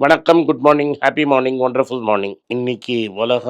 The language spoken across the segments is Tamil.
வணக்கம் good morning happy morning wonderful morning இன்னைக்கு உலக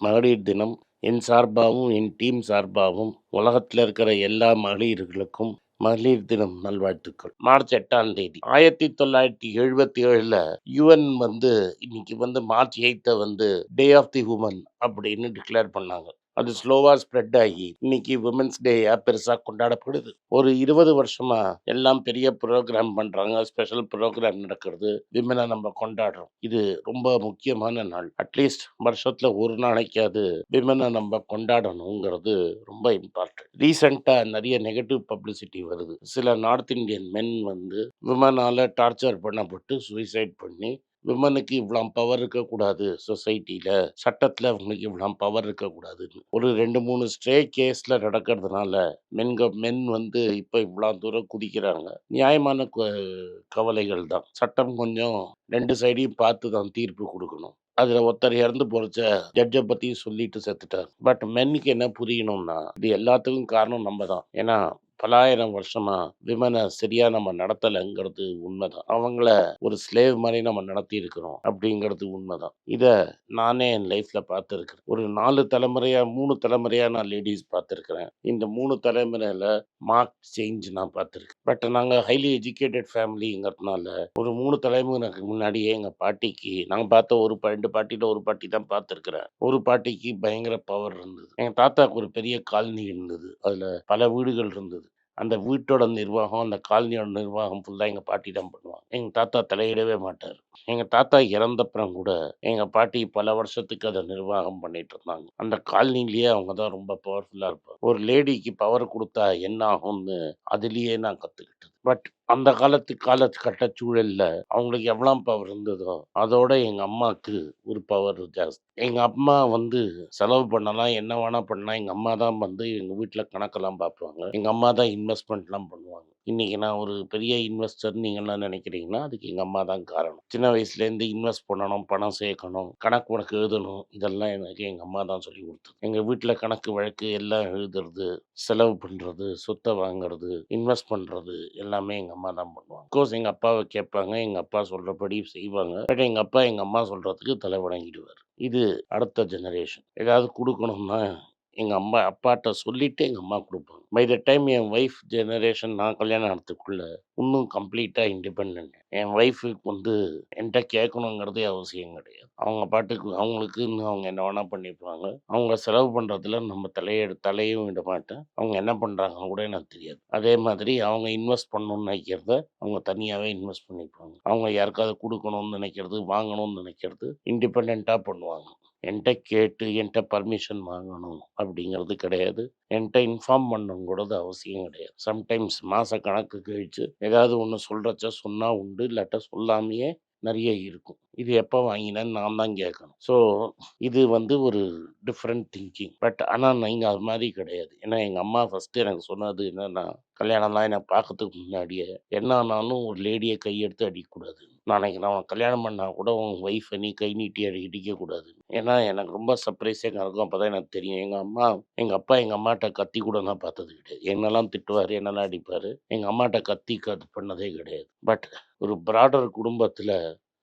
மகளிர் தினம். என் சார்பாகவும் என் டீம் சார்பாகவும் உலகத்தில் இருக்கிற எல்லா மகளிர்களுக்கும் மகளிர் தினம் நல்வாழ்த்துக்கள். மார்ச் எட்டாம் தேதி. ஆயிரத்தி தொள்ளாயிரத்தி எழுபத்தி ஏழுல யுஎன் வந்து இன்னைக்கு வந்து மார்ச் எயித்தை வந்து டே ஆஃப் தி உமன் அப்படின்னு டிக்ளேர் பண்ணாங்க. அது ஸ்லோவாக ஸ்ப்ரெட் ஆகி இன்னைக்கு உமன்ஸ் டேயாக பெருசாக கொண்டாடப்படுது. ஒரு இருபது வருஷமாக எல்லாம் பெரிய ப்ரோக்ராம் பண்ணுறாங்க ஸ்பெஷல் ப்ரோக்ராம் நடக்கிறது. விமனை நம்ம கொண்டாடுறோம். இது ரொம்ப முக்கியமான நாள். அட்லீஸ்ட் வருஷத்தில் ஒரு நாளைக்காவது விமனை நம்ம கொண்டாடணுங்கிறது ரொம்ப இம்பார்ட்டன்ட் ரீசெண்டாக நிறைய நெகட்டிவ் பப்ளிசிட்டி வருது. சில நார்த் இந்தியன் மென் வந்து விமனால் டார்ச்சர் பண்ணப்பட்டு சூசைட் பண்ணி விமனுக்கு இவ்வளோ பவர் இருக்கக்கூடாது சொசைட்டியில் சட்டத்தில் அவங்களுக்கு இவ்வளோ பவர் இருக்கக்கூடாதுன்னு. ஒரு ரெண்டு மூணு ஸ்ட்ரே கேஸில் நடக்கிறதுனால மென்க மென் வந்து இப்போ இவ்வளோ தூரம் குதிக்கிறாங்க. நியாயமான க- கவலைகள் தான். சட்டம் கொஞ்சம் ரெண்டு சைடையும் பார்த்து தான் தீர்ப்பு கொடுக்கணும். அதில் ஒருத்தர் இறந்து போறச்ச ஜட்ஜை பற்றி சொல்லிட்டு செத்துட்டார். பட் மென்னுக்கு என்ன புரியணும்னா இது எல்லாத்துக்கும் காரணம் நம்ம தான். ஏன்னா பலாயிரம் வருஷமா விமனை சரியா நம்ம நடத்தலைங்கிறது உண்மைதான். அவங்கள ஒரு ஸ்லேவ் மாதிரி நம்ம நடத்தி இருக்கிறோம் அப்படிங்கிறது உண்மைதான். இதை நானே என் லைஃப்ல பார்த்துருக்கிறேன். ஒரு நாலு தலைமுறையா மூணு தலைமுறையா நான் லேடிஸ் பார்த்துருக்கிறேன். இந்த மூணு தலைமுறையில மார்க் சேஞ்ச் நான் பார்த்துருக்கேன். பட் நாங்கள் ஹைலி எஜுகேட்டட் ஃபேமிலிங்கிறதுனால ஒரு மூணு தலைமுறைக்கு முன்னாடியே எங்கள் பாட்டிக்கு நாங்கள் பார்த்த ஒரு ப- ரெண்டு பாட்டியில் ஒரு பாட்டி தான் பார்த்துருக்குறேன். ஒரு பாட்டிக்கு பயங்கர பவர் இருந்தது. எங்கள் தாத்தாக்கு ஒரு பெரிய காலனி இருந்தது. அதில் பல வீடுகள் இருந்தது. அந்த வீட்டோட நிர்வாகம் அந்த காலனியோட நிர்வாகம் ஃபுல்லாக எங்கள் பாட்டி தான் பண்ணுவாங்க. எங்கள் தாத்தா தலையிடவே மாட்டார். எங்கள் தாத்தா இறந்தப்புறம் கூட எங்கள் பாட்டி பல வருஷத்துக்கு அதை நிர்வாகம் பண்ணிட்டு இருந்தாங்க. அந்த காலனிலேயே அவங்க தான் ரொம்ப பவர்ஃபுல்லாக இருப்பாங்க. ஒரு லேடிக்கு பவர் கொடுத்தா என்ன ஆகும்னு அதுலேயே நான் கற்றுக்கிட்டது பட் அந்த காலத்து காலகட்ட சூழல்ல அவங்களுக்கு எவ்வளோ பவர் இருந்ததோ அதோட எங்கள் அம்மாவுக்கு ஒரு பவர் ஜாஸ்தி. எங்கள் அம்மா வந்து செலவு பண்ணலாம் என்ன வேணா பண்ணலாம் எங்கள் அம்மா தான் வந்து எங்கள் வீட்டில் கணக்கெல்லாம் பார்ப்பாங்க. எங்கள் அம்மா தான் இன்வெஸ்ட்மெண்ட்லாம் பண்ணுவாங்க. இன்னைக்கு நான் ஒரு பெரிய இன்வெஸ்டர் நீங்களாம் நினைக்கிறீங்கன்னா அதுக்கு எங்கள் அம்மா தான் காரணம். சின்ன வயசுலேருந்து இன்வெஸ்ட் பண்ணணும் பணம் சேர்க்கணும் கணக்கு உனக்கு எழுதணும் இதெல்லாம் எனக்கு எங்கள் அம்மா தான் சொல்லி கொடுத்தது. எங்கள் வீட்டில் கணக்கு வழக்கு எல்லாம் எழுதுறது செலவு பண்ணுறது சொத்தை வாங்குறது இன்வெஸ்ட் பண்ணுறது எல்லாமே எங்கள் அம்மா தான் பண்ணுவாங்க கோர்ஸ் எங்கள் அப்பாவை கேட்பாங்க எங்கள் அப்பா சொல்கிறபடி செய்வாங்க. பட் எங்கள் அப்பா எங்கள் அம்மா சொல்கிறதுக்கு தலை வணங்கிடுவார். இது அடுத்த ஜெனரேஷன் ஏதாவது கொடுக்கணும்னா எங்கள் அம்மா அப்பாட்ட சொல்லிவிட்டு எங்கள் அம்மா கொடுப்பாங்க. பை த டைம் என் ஒய்ஃப் ஜெனரேஷன் நான் கல்யாணம் ஆனதுக்குள்ள இன்னும் கம்ப்ளீட்டாக இண்டிபெண்ட் என் ஒய்ஃபுக்கு வந்து என்கிட்ட கேட்கணுங்கிறதே அவசியம் கிடையாது. அவங்க பாட்டுக்கு அவங்களுக்கு இன்னும் அவங்க என்ன வேணால் பண்ணிப்பாங்க. அவங்க செலவு பண்ணுறதுல நம்ம தலையை தலையும் விட மாட்டேன். அவங்க என்ன பண்ணுறாங்க கூட எனக்கு தெரியாது. அதே மாதிரி அவங்க இன்வெஸ்ட் பண்ணணும்னு நினைக்கிறத அவங்க தனியாகவே இன்வெஸ்ட் பண்ணிப்பாங்க. அவங்க யாருக்காவது கொடுக்கணும்னு நினைக்கிறது வாங்கணும்னு நினைக்கிறது இண்டிபெண்ட்டாக பண்ணுவாங்க. என்கிட்ட கேட்டு என்கிட்ட பர்மிஷன் வாங்கணும் அப்படிங்கிறது கிடையாது. என்கிட்ட இன்ஃபார்ம் பண்ணுங்கிறது அவசியம் கிடையாது. சம்டைம்ஸ் மாத கணக்கு கழிச்சு ஏதாவது ஒன்று சொல்கிறச்ச சொன்னால் உண்டு இல்லாட்ட சொல்லாமையே நிறைய இருக்கும். இது எப்போ வாங்கினேன்னு நான் தான் கேட்கணும். ஸோ இது வந்து ஒரு டிஃப்ரெண்ட் திங்கிங் பட் ஆனால் நீங்கள் அது மாதிரி கிடையாது. ஏன்னா எங்கள் அம்மா ஃபஸ்ட்டு எனக்கு சொன்னது என்னன்னா கல்யாணம்லாம் என்னை பார்க்கறதுக்கு முன்னாடியே என்ன ஆனாலும் ஒரு லேடியை கையெடுத்து அடிக்கக்கூடாது. நாளைக்கு நான் உனக்கு கல்யாணம் பண்ணால் கூட உன் ஒய்ஃபை நீ கை நீட்டி அடி இடிக்கக்கூடாது. ஏன்னா எனக்கு ரொம்ப சர்ப்ரைஸாக இருக்கும். அப்போ தான் எனக்கு தெரியும். எங்கள் அம்மா எங்கள் அப்பா எங்கள் அம்மாட்ட கத்தி கூட நான் பார்த்தது கிடையாது. என்னெல்லாம் திட்டுவார் என்னெல்லாம் அடிப்பார் எங்கள் அம்மாட்ட கத்தி கத்து பண்ணதே கிடையாது. பட் ஒரு பிராடர் குடும்பத்தில்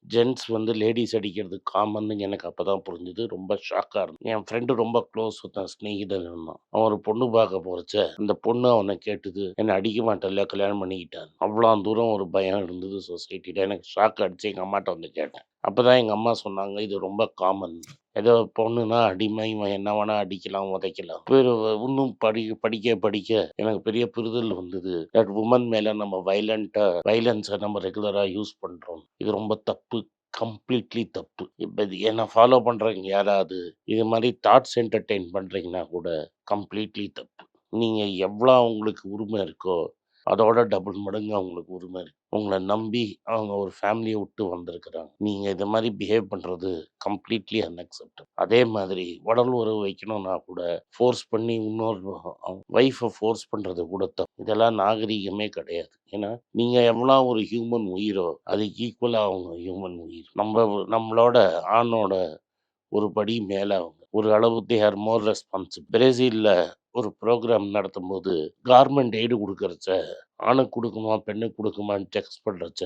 ஜென்ட்ஸ் வந்து லேடிஸ் அடிக்கிறது காமன்னு எனக்கு அப்போ தான் புரிஞ்சுது. ரொம்ப ஷாக்காக இருந்தது என் ஃப்ரெண்டு ரொம்ப க்ளோஸ் ஒருத்தன் ஸ்நேகிதன் இருந்தான். அவன் ஒரு பொண்ணு பார்க்க போகிறச்ச அந்த பொண்ணு அவனை கேட்டுது என்னை அடிக்க மாட்டல கல்யாணம் பண்ணிக்கிட்டான் அவ்வளோ தூரம் ஒரு பயம் இருந்தது சொசைட்டியில் எனக்கு ஷாக் அடிச்சு எங்கள் அம்மாட்ட வந்து கேட்டேன். அப்போ தான் எங்கள் அம்மா சொன்னாங்க இது ரொம்ப காமன் ஏதோ பொண்ணுனா அடிமை என்ன வேணா அடிக்கலாம் உதைக்கலாம். பேர் இன்னும் படி படிக்க படிக்க எனக்கு பெரிய புரிதல் வந்தது. தட் உமன் மேல நம்ம வைலண்ட்டாக வைலன்ஸை நம்ம ரெகுலரா யூஸ் பண்றோம். இது ரொம்ப தப்பு கம்ப்ளீட்லி தப்பு. இப்போ இது என்ன ஃபாலோ பண்றவங்க யாராவது இது மாதிரி தாட்ஸ் என்டர்டெயின் பண்றீங்கன்னா கூட கம்ப்ளீட்லி தப்பு. நீங்க எவ்வளோ உங்களுக்கு உரிமை இருக்கோ அதோட டபுள் மடங்கு அவங்களுக்கு உரிமை இருக்கு. உங்களை நம்பி அவங்க ஒரு ஃபேமிலியை விட்டு வந்திருக்கிறாங்க. நீங்க இது மாதிரி பிஹேவ் பண்றது கம்ப்ளீட்லி அன்அக்செப்டபிள் அதே மாதிரி உடல் உறவு வைக்கணும்னா கூட ஃபோர்ஸ் பண்ணி இன்னொரு ஒய்ஃபை ஃபோர்ஸ் பண்றது கூட தப்பு. இதெல்லாம் நாகரிகமே கிடையாது. ஏன்னா நீங்க எவ்வளோ ஒரு ஹியூமன் உயிரோ அதுக்கு ஈக்குவலா அவங்க ஹியூமன் உயிர். நம்ம நம்மளோட ஆணோட ஒரு படி மேல அவங்க. ஒரு அளவு தே ஆர் மோர் ரெஸ்பான்சிபிள் பிரேசில்ல ஒரு ப்ரோக்ராம் நடத்தும் போது கார்மெண்ட் எய்டு கொடுக்குறச்ச ஆணுக்கு கொடுக்குமா பெண்ணுக்கு கொடுக்குமான்னு டெக்ஸ்ட் பண்ணுறச்ச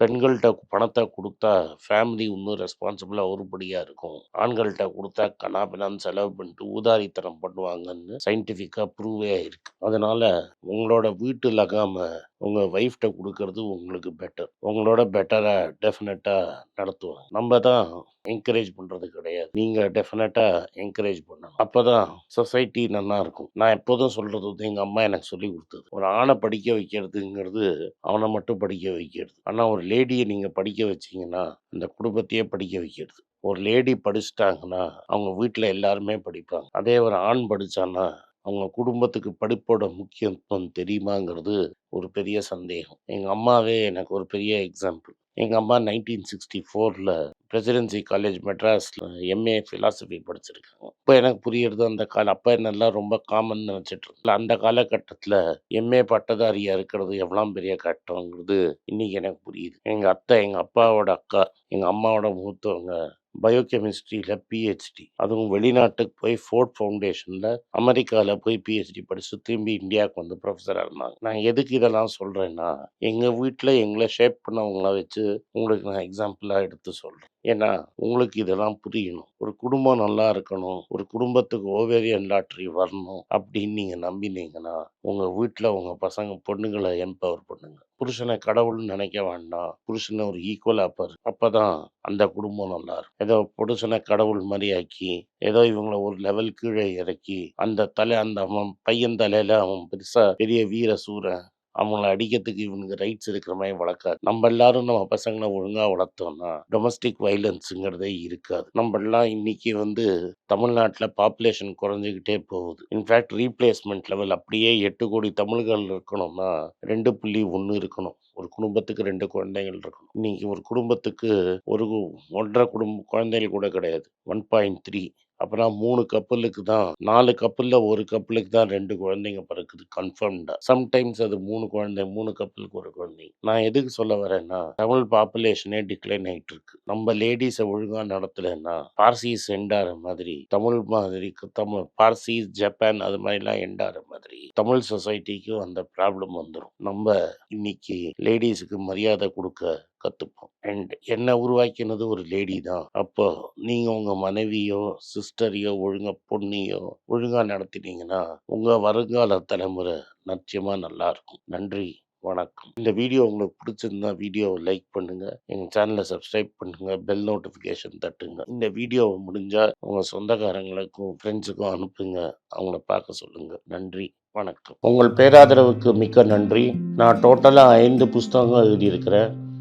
பெண்கள்கிட்ட பணத்தை கொடுத்தா ஃபேமிலி இன்னும் ரெஸ்பான்சிபிளாக உருப்படியாக இருக்கும். ஆண்கள்கிட்ட கொடுத்தா கனாபினான்னு செலவு பண்ணிட்டு ஊதாரித்தனம் பண்ணுவாங்கன்னு சயின்டிஃபிக்காக ப்ரூவே ஆயிருக்கு அதனால உங்களோட வீட்டு லகாமல் உங்கள் ஒய்ஃப்ட்ட கொடுக்கறது உங்களுக்கு பெட்டர் உங்களோட பெட்டராக டெஃபினட்டாக நடத்துவாங்க. நம்ம தான் என்கரேஜ் பண்ணுறது கிடையாது. நீங்கள் டெஃபினட்டாக என்கரேஜ் பண்ணணும். அப்போ தான் சொசைட்டி நல்லா இருக்கும் நான் எப்போதும் சொல்கிறது வந்து எங்கள் அம்மா எனக்கு சொல்லி கொடுத்தது. ஒரு ஆணை படிக்க வைக்கிறதுங்கிறது அவனை மட்டும் படிக்க வைக்கிறது. ஆனால் ஒரு லேடியை நீங்கள் படிக்க வச்சீங்கன்னா அந்த குடும்பத்தையே படிக்க வைக்கிறது. ஒரு லேடி படிச்சிட்டாங்கன்னா அவங்க வீட்டில் எல்லாருமே படிப்பாங்க. அதே ஒரு ஆண் படித்தான்னா அவங்க குடும்பத்துக்கு படிப்போட முக்கியத்துவம் தெரியுமாங்கிறது ஒரு பெரிய சந்தேகம். எங்கள் அம்மாவே எனக்கு ஒரு பெரிய எக்ஸாம்பிள் எங்கள் அம்மா நைன்டீன் சிக்ஸ்டி ஃபோரில் பிரசிடென்சி காலேஜ் மெட்ராஸில் எம்ஏ ஃபிலாசபி படிச்சிருக்காங்க. இப்போ எனக்கு புரியறது அந்த கால அப்போ என்னெல்லாம் ரொம்ப காமன் நினச்சிட்டு இருந்தேன். அந்த காலகட்டத்தில் எம்ஏ பட்டதாரியாக இருக்கிறது எவ்வளோ பெரிய கட்டங்கிறது இன்னைக்கு எனக்கு புரியுது. எங்கள் அத்தை எங்கள் அப்பாவோட அக்கா எங்கள் அம்மாவோட மூத்தவங்க பயோகெமிஸ்ட்ரியில் பிஹெச்டி அதுவும் வெளிநாட்டுக்கு போய் ஃபோர்ட் ஃபவுண்டேஷனில் அமெரிக்காவில் போய் பிஹெச்டி படித்து திரும்பி இந்தியாவுக்கு வந்து ப்ரொஃபஸராக இருந்தாங்க. நான் எதுக்கு இதெல்லாம் சொல்கிறேன்னா எங்கள் வீட்டில் எங்களை ஷேப் பண்ணவங்கள வச்சு உங்களுக்கு நான் எக்ஸாம்பிளாக எடுத்து சொல்கிறேன் ஏன்னா உங்களுக்கு இதெல்லாம் புரியணும். ஒரு குடும்பம் நல்லா இருக்கணும். ஒரு குடும்பத்துக்கு ஓவேரியன் லாட்ரி வரணும் அப்படின்னு நீங்கள் நம்பினீங்கன்னா உங்கள் வீட்டில் உங்கள் பசங்க பொண்ணுங்களை எம்பவர் பண்ணுங்கள் புருஷனை கடவுள்னு நினைக்க வேண்டாம். புருஷனை ஒரு ஈக்குவலாக பாரு அப்பதான் அந்த குடும்பம் நல்லா இருக்கும். ஏதோ புருஷனை கடவுள் மாதிரி ஆக்கி ஏதோ இவங்கள ஒரு லெவல் கீழே இறக்கி அந்த தலை அந்த அவன் பையன் தலையில அவன் பெருசா பெரிய வீர சூரன் அவங்கள அடிக்கிறதுக்கு இவனுக்கு ரைட்ஸ் இருக்கிற மாதிரி வளர்க்காது. நம்ம எல்லாரும் நம்ம பசங்களை ஒழுங்காக வளர்த்தோம்னா டொமஸ்டிக் வைலன்ஸுங்கிறதே இருக்காது. நம்ம எல்லாம் இன்னைக்கு வந்து தமிழ்நாட்டில் பாப்புலேஷன் குறைஞ்சிக்கிட்டே போகுது. இன்ஃபேக்ட் ரீப்ளேஸ்மெண்ட் லெவல் அப்படியே எட்டு கோடி தமிழ்கள் இருக்கணும்னா ரெண்டு புள்ளி ஒன்று இருக்கணும். ஒரு குடும்பத்துக்கு ரெண்டு குழந்தைகள் இருக்கணும். இன்னைக்கு ஒரு குடும்பத்துக்கு ஒரு ஒன்றரை குடும்ப குழந்தைகள் கூட கிடையாது. ஒன் பாயிண்ட் த்ரீ அப்புறம் மூணு கப்பலுக்கு தான் நாலு கப்பலில் ஒரு கப்பலுக்கு தான் ரெண்டு குழந்தைங்க பிறக்குது கன்ஃபார்ம்டா சம்டைம்ஸ் அது மூணு குழந்தை மூணு கப்பலுக்கு ஒரு குழந்தை. நான் எதுக்கு சொல்ல வரேன்னா தமிழ் பாப்புலேஷனே டிக்ளைன் ஆகிட்டு இருக்கு நம்ம லேடிஸை ஒழுங்காக நடத்தலைன்னா பார்சிஸ் எண்டார மாதிரி தமிழ் மாதிரி தமிழ் பார்சிஸ் ஜப்பான் அது மாதிரிலாம் எண்டார மாதிரி தமிழ் சொசைட்டிக்கும் அந்த ப்ராப்ளம் வந்துடும் நம்ம இன்னைக்கு லேடிஸுக்கு மரியாதை கொடுக்க கற்றுப்போம் அண்ட் என்னை உருவாக்கினது? ஒரு லேடி தான். அப்போ நீங்கள் உங்கள் மனைவியோ சிஸ்டரையோ ஒழுங்காக பொண்ணையோ ஒழுங்காக நடத்தினீங்கன்னா உங்கள் வருங்கால தலைமுறை நிச்சயமாக நல்லா இருக்கும். நன்றி வணக்கம். இந்த வீடியோ உங்களுக்கு பிடிச்சிருந்தா வீடியோவை லைக் பண்ணுங்க. எங்கள் சேனலை சப்ஸ்கிரைப் பண்ணுங்க. பெல் நோட்டிஃபிகேஷன் தட்டுங்க. இந்த வீடியோவை முடிஞ்சால் உங்கள் சொந்தக்காரங்களுக்கும் ஃப்ரெண்ட்ஸுக்கும் அனுப்புங்க. அவங்கள பார்க்க சொல்லுங்க. நன்றி வணக்கம். உங்கள் பேராதரவுக்கு மிக்க நன்றி. நான் டோட்டலாக ஐந்து புஸ்தகங்கள் எழுதியிருக்கிறேன்.